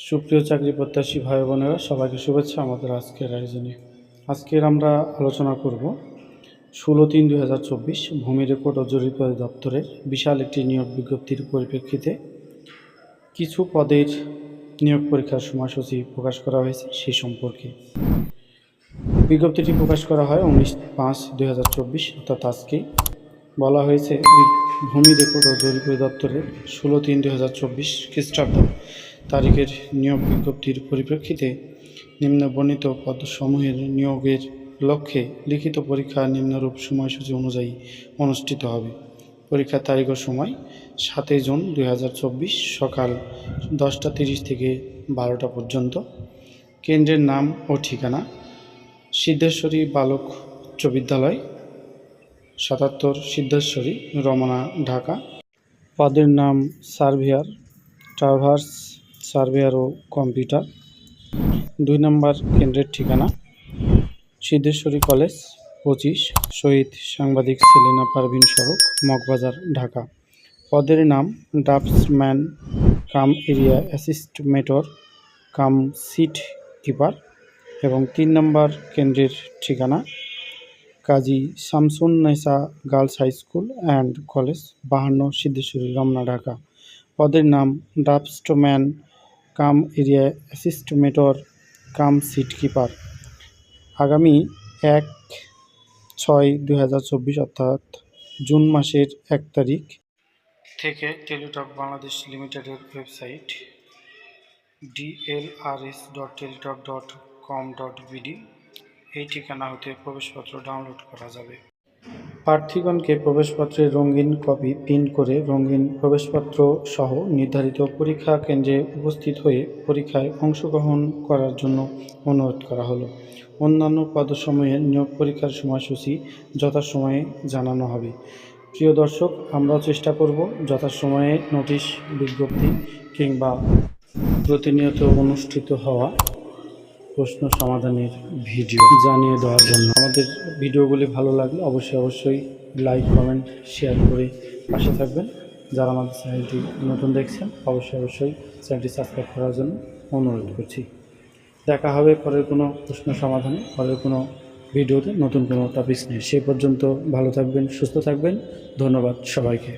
সুপ্রিয় চাকরি প্রত্যাশী ভাই বোনেরা, সবাইকে শুভেচ্ছা আমাদের আজকের আয়োজনে। আজকের আমরা আলোচনা করব ষোলো তিন চব্বিশ ভূমি রেকর্ড ও জরিপ দপ্তরের বিশাল একটি নিয়োগ বিজ্ঞপ্তির পরিপ্রেক্ষিতে কিছু পদের নিয়োগ পরীক্ষার সময়সূচি প্রকাশ করা হয়েছে সেই সম্পর্কে। বিজ্ঞপ্তিটি প্রকাশ করা হয় উনিশ পাঁচ দুই হাজার চব্বিশ, অর্থাৎ আজকেই বলা হয়েছে ভূমি রেকর্ড ও জরিপ দপ্তরের ষোলো তিন চব্বিশ খ্রিস্টাব্দ। তারিখের নিয়োগ বিজ্ঞপ্তির পরিপ্রেক্ষিতে নিম্ন বর্ণিত পদসমূহের নিয়োগের লক্ষ্যে লিখিত পরীক্ষা নিম্নরূপ সময়সূচি অনুযায়ী অনুষ্ঠিত হবে। পরীক্ষার তারিখ ও সময় সাতই জুন দুই হাজার চব্বিশ সকাল দশটা তিরিশ থেকে বারোটা পর্যন্ত। কেন্দ্রের নাম ও ঠিকানা সিদ্ধেশ্বরী বালক উচ্চ বিদ্যালয় সাতাত্তর সিদ্ধেশ্বরী, রমনা, ঢাকা। পদের নাম সার্ভেয়ার, ট্রাভার্স সার্ভেয়ার ও কম্পিউটার। দুই নম্বর কেন্দ্রের ঠিকানা, সিদ্ধেশ্বরী কলেজ, পঁচিশ, শহীদ সাংবাদিক সেলিনা পারভিন সড়ক, মগবাজার, ঢাকা। পদের নাম, draftsman, cum area estimator cum sheet keeper. এবং তিন নম্বর কেন্দ্রের ঠিকানা, Kazi Shamsun Nesa girls high school and college, বাহান্ন সিদ্ধেশ্বরী, রমনা, ঢাকা। পদের নাম, draftsman cum area estimator cum sheet keeper. আগামী এক ছয় দুই অর্থাৎ জুন মাসের এক তারিখ থেকে টেলিটক বাংলাদেশ লিমিটেডের website DLRS dot Teletalk dot com dot BD, এই ঠিকানা হতে প্রবেশপত্র ডাউনলোড করা যাবে। প্রার্থীগণকে প্রবেশপত্রের রঙিন কপি প্রিন্ট করে রঙিন প্রবেশপত্র সহ নির্ধারিত পরীক্ষা কেন্দ্রে উপস্থিত হয়ে পরীক্ষায় অংশগ্রহণ করার জন্য অনুরোধ করা হলো। অন্যান্য পদসমূহের নিয়োগ পরীক্ষার সময়সূচি যথাসময়ে জানানো হবে। প্রিয় দর্শক, আমরাও চেষ্টা করব যথাসময়ে নোটিশ বিজ্ঞপ্তি কিংবা প্রতিনিয়ত অনুষ্ঠিত হওয়া প্রশ্ন সমাধানের ভিডিও জানিয়ে দেওয়ার জন্য। আমাদের ভিডিওগুলি ভালো লাগলে অবশ্যই অবশ্যই লাইক কমেন্ট শেয়ার করে পাশে থাকবেন। যারা আমাদের চ্যানেলটি নতুন দেখছেন, অবশ্যই অবশ্যই চ্যানেলটি সাবস্ক্রাইব করার জন্য অনুরোধ করছি। দেখা হবে পরের কোনো প্রশ্ন সমাধানে, পরের কোনো ভিডিওতে নতুন কোনো টপিক নিয়ে। সেই পর্যন্ত ভালো থাকবেন, সুস্থ থাকবেন। ধন্যবাদ সবাইকে।